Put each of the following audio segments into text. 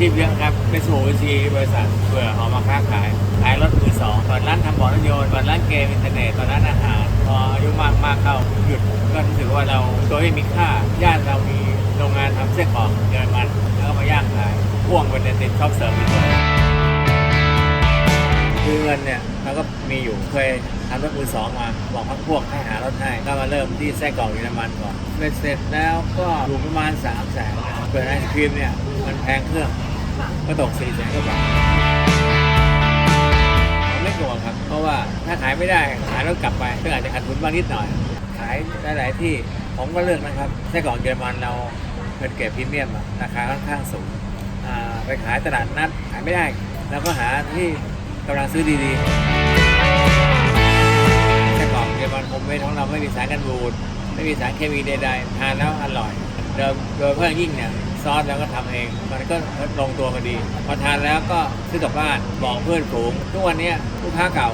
ชีพเยอะครับไปสู่บัญชีบริษัทเพื่อออกมาค้าขายขายรถมือสองเปิดร้านทำบ่อรถยนต์เปิดร้านเกมอินเทอร์เน็ตเปิดร้านอาหารพออายุมากมากเข้าหยุดก็รู้สึกว่าเราตัวที่มีค่าญาติเรามีโรงงานทำเสื้อกรอกเยอรมันแล้วก็มาย่างขายพ่วงเป็นติดชอปเสริมอีกด้วยคือเงินเนี่ยเราก็มีอยู่เคยทำรถมือสองมาบอกพักพวกให้หารถให้ก็มาเริ่มที่ไส้กรอกเยอรมันก่อนเป็นเสร็จแล้วก็อยู่ประมาณ3ามแสนเปิดไอศครีมเนี่ยมันแพงเครื่อง ก็ตกสี่แสนกว่าบาทผมไม่กลัวครับ เพราะว่าถ้าขายไม่ได้ขายรถกลับไปก็อาจจะขาดทุนบ้างนิดหน่อย ขายหลายๆที่ผมก็เลือกนะครับไส้กรอกเยอรมันเราเป็นเกรดพรีเมียมอะราคาค่อนข้างสูงไปขายตลาดนัดขายไม่ได้ แล้วก็หาที่กำลังซื้อดีๆไส้กรอกเยอรมันผมไม่ของเราไม่มีสารกันบูดไม่มีสารเคมีใดๆทานแล้วอร่อย โดยโดยเพิ่มยิ่งเนี่ยซอสเราก็ทำเอง มันก็ลงตัวพอดี พอทานแล้วก็ซื้อกลับบ้านบอกเพื่อนฝูงทุกวันเนี้ยลูกค้าเก่า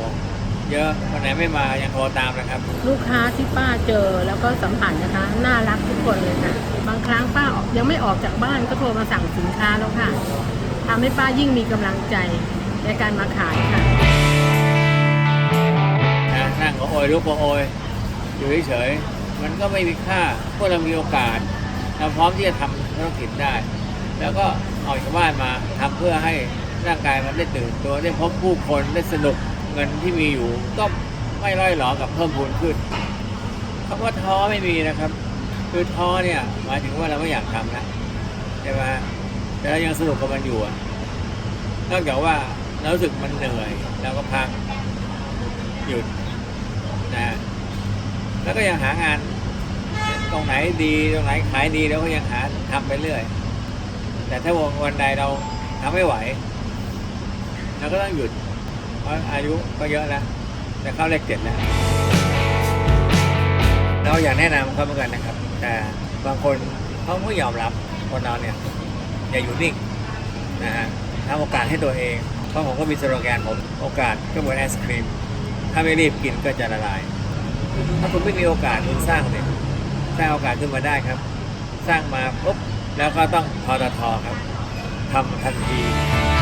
เยอะวันไหนไม่มายังโทรตามนะครับ ลูกค้าที่ป้าเจอแล้วก็สัมผัสนะคะ น่ารักทุกคนเลยค่ะบางครั้งป้าออกยังไม่ออกจากบ้านก็โทรมาสั่งสินค้าแล้วค่ะทำให้ป้ายิ่งมีกำลังใจในการมาขายค่ะนะนั่งก็โอยลุกก็โอยอยู่เฉยๆมันก็ไม่มีค่าพวกเรามีโอกาส เราพร้อมที่จะทำธุรกิจได้ แล้วก็ออกจากบ้านมาทำเพื่อให้ร่างกายมันได้ตื่นตัวได้พบผู้คนได้สนุกเงินที่มีอยู่ ก็ไม่ร่อยหรอกับเพิ่มพูนขึ้นคำว่าท้อไม่มีนะครับ คือท้อเนี่ยหมายถึงว่าเราไม่อยากทำนะใช่ไหมแต่เรายังสนุกกับมันอยู่นอกจากว่าเรารู้สึกมันเหนื่อยเราก็พักหยุดนะแล้วก็ยังหางาน รงไหนดีตรงไหนขายดีเราก็ยังหาทำไปเรื่อย แต่ถ้าวันใดเราทำไม่ไหวเราก็ต้องหยุด เพราะอายุก็เยอะแล้วแต่เข้าเลขเจ็ดแล้วเราอยากแนะนำเขาเหมือนกันนะครับ แต่บางคนเขาไม่ยอมรับคนเราเนี่ย อย่าอยู่นิ่งนะฮะทำโอกาสให้ตัวเองเพราะผมก็มีสโลแกนผมโอกาสก็เหมือนไอศครีม ถ้าไม่รีบกินก็จะละลาย ถ้าคุณไม่มีโอกาสคุณสร้างเนี่ย สร้างโอกาสขึ้นมาได้ครับ สร้างมาปุ๊บแล้วก็ต้องทอตทครับทำทันที